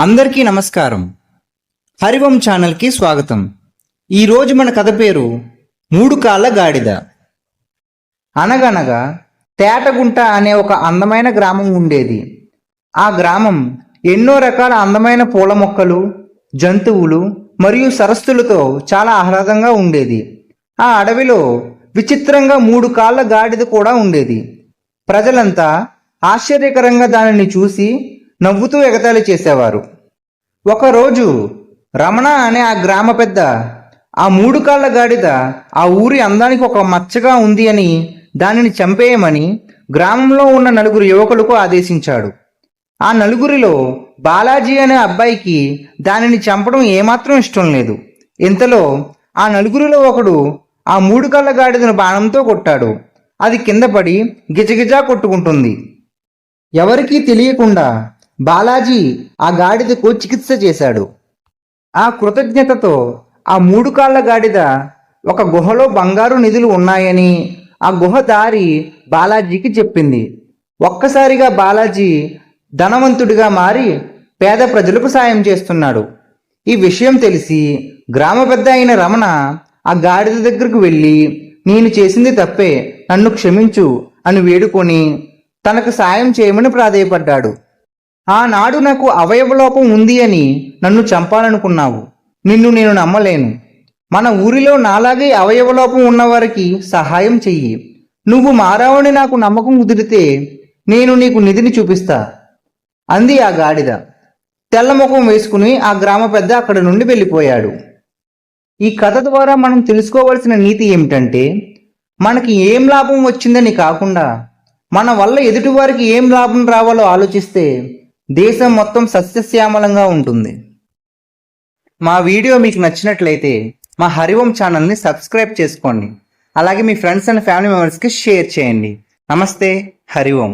అందరికీ నమస్కారం. హరివం ఛానల్కి స్వాగతం. ఈరోజు మన కథ పేరు మూడు కాళ్ళ గాడిద. అనగనగా తేటగుంట అనే ఒక అందమైన గ్రామం ఉండేది. ఆ గ్రామం ఎన్నో రకాల అందమైన పూల మొక్కలు జంతువులు మరియు సరస్సులతో చాలా ఆహ్లాదంగా ఉండేది. ఆ అడవిలో విచిత్రంగా మూడు కాళ్ళ గాడిద కూడా ఉండేది. ప్రజలంతా ఆశ్చర్యకరంగా దానిని చూసి నవ్వుతూ ఎగతాళి చేసేవారు. ఒకరోజు రమణ అనే ఆ గ్రామ పెద్ద ఆ మూడు కాళ్ళ గాడిద ఆ ఊరి అందానికి ఒక మచ్చగా ఉంది అని దానిని చంపేయమని గ్రామంలో ఉన్న నలుగురు యువకులకు ఆదేశించాడు. ఆ నలుగురిలో బాలాజీ అనే అబ్బాయికి దానిని చంపడం ఏమాత్రం ఇష్టం లేదు. ఇంతలో ఆ నలుగురిలో ఒకడు ఆ మూడు కళ్ళ గాడిదను బాణంతో కొట్టాడు. అది కింద పడి గిజగిజా కొట్టుకుంటుంది. ఎవరికీ తెలియకుండా బాలాజీ ఆ గాడిదకు చికిత్స చేశాడు. ఆ కృతజ్ఞతతో ఆ మూడు కాళ్ళ గాడిద ఒక గుహలో బంగారు నిధులు ఉన్నాయని ఆ గుహ దారి బాలాజీకి చెప్పింది. ఒక్కసారిగా బాలాజీ ధనవంతుడిగా మారి పేద ప్రజలకు సాయం చేస్తున్నాడు. ఈ విషయం తెలిసి గ్రామ పెద్ద అయిన రమణ ఆ గాడిద దగ్గరకు వెళ్ళి నేను చేసింది తప్పే నన్ను క్షమించు అని వేడుకొని తనకు సాయం చేయమని ప్రాధేయపడ్డాడు. ఆనాడు నాకు అవయవలోపం ఉంది అని నన్ను చంపాలనుకున్నావు. నిన్ను నేను నమ్మలేను. మన ఊరిలో నాలాగే అవయవలోపం ఉన్నవారికి సహాయం చెయ్యి. నువ్వు మారావని నాకు నమ్మకం కుదిరితే నేను నీకు నిధిని చూపిస్తా. అంది ఆ గాడిద. తెల్లముఖం వేసుకుని ఆ గ్రామ పెద్ద అక్కడి నుండి వెళ్ళిపోయాడు. ఈ కథ ద్వారా మనం తెలుసుకోవాల్సిన నీతి ఏమిటంటే మనకి ఏం లాభం వచ్చిందని కాకుండా మన వల్ల ఎదుటివారికి ఏం లాభం రావాలో ఆలోచిస్తే దేశం మొత్తం సస్యశ్యామలంగా ఉంటుంది. మా వీడియో మీకు నచ్చినట్లయితే మా హరివం ఛానల్ని సబ్స్క్రైబ్ చేసుకోండి. అలాగే మీ ఫ్రెండ్స్ అండ్ ఫ్యామిలీ మెంబర్స్కి షేర్ చేయండి. నమస్తే హరివం